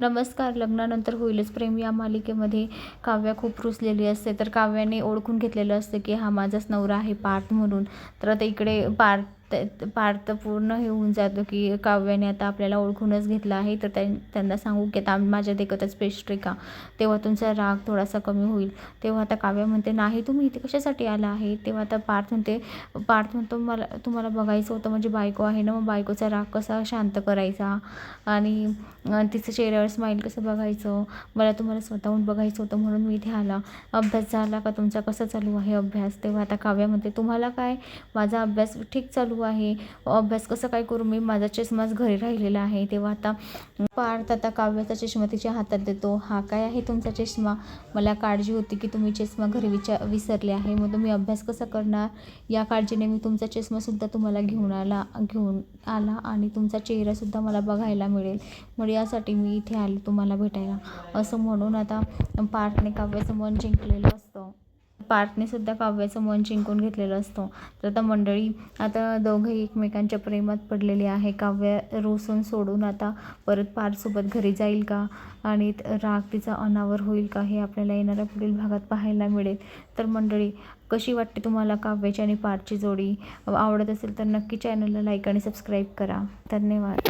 नमस्कार लग्नानंतर होईलच प्रेम. या मालिकेमध्ये काव्या खूप रुसलेली असते. तर काव्याने ओळखून घेतलेलं असतं की हा माझाच नवरा आहे पार्थ म्हणून. तर आता इकडे पार्थ पार्थ पूर्ण हे होऊन जातो की काव्याने आता आपल्याला ओळखूनच घेतलं आहे. तर त्यां त्यांना सांगू की आता आम्ही माझ्या देखतच पेस्ट्री का? तेव्हा तुमचा राग थोडासा कमी होईल. तेव्हा आता काव्या म्हणते नाही तुम्ही इथे कशासाठी आला आहे? तेव्हा आता पार्थ म्हणते पार्थ म्हणतो मला तुम्हाला बघायचं होतं म्हणजे बायको आहे ना मग बायकोचा राग कसा शांत करायचा? आणि तिचं चेहऱ्यावर स्माईल कसं बघायचं? मला तुम्हाला स्वतःहून बघायचं होतं म्हणून मी इथे आला. अभ्यास झाला का तुमचा? कसा चालू आहे अभ्यास? तेव्हा आता काव्यामध्ये म्हणते तुम्हाला काय? माझा अभ्यास ठीक चालू आहे. अभ्यास कसं काय करू? मी माझा चष्माच घरी राहिलेला आहे. तेव्हा आता पार्थ आता काव्याचा चष्मा तिच्या हातात देतो. हा काय आहे तुमचा चष्मा? मला काळजी होती की तुम्ही चष्मा घरी विचार विसरले आहे. मग तुम्ही अभ्यास कसा करणार? या काळजीने मी तुमचा चष्मासुद्धा तुम्हाला घेऊन आला घेऊन आला आणि तुमचा चेहरासुद्धा मला बघायला मिळेल. मग यासाठी मी इथे आले तुम्हाला भेटायला. असं म्हणून आता पार्थने काव्याचं मन जिंकलेलं असतं पार्थने सुद्धा काव्याचं मन जिंकून घेतलेलं असतं. तर आता मंडळी आता दोघंही एकमेकांच्या प्रेमात पडलेली आहे. काव्य रोसून सोडून आता परत पार्थसोबत घरी जाईल का? आणि राग तिचा अनावर होईल का? हे आपल्याला येणाऱ्या पुढील भागात पाहायला मिळेल. तर मंडळी कशी वाटते तुम्हाला काव्याची आणि पार्थची जोडी? आवडत असेल तर नक्की चॅनलला लाईक आणि सबस्क्राईब करा. धन्यवाद.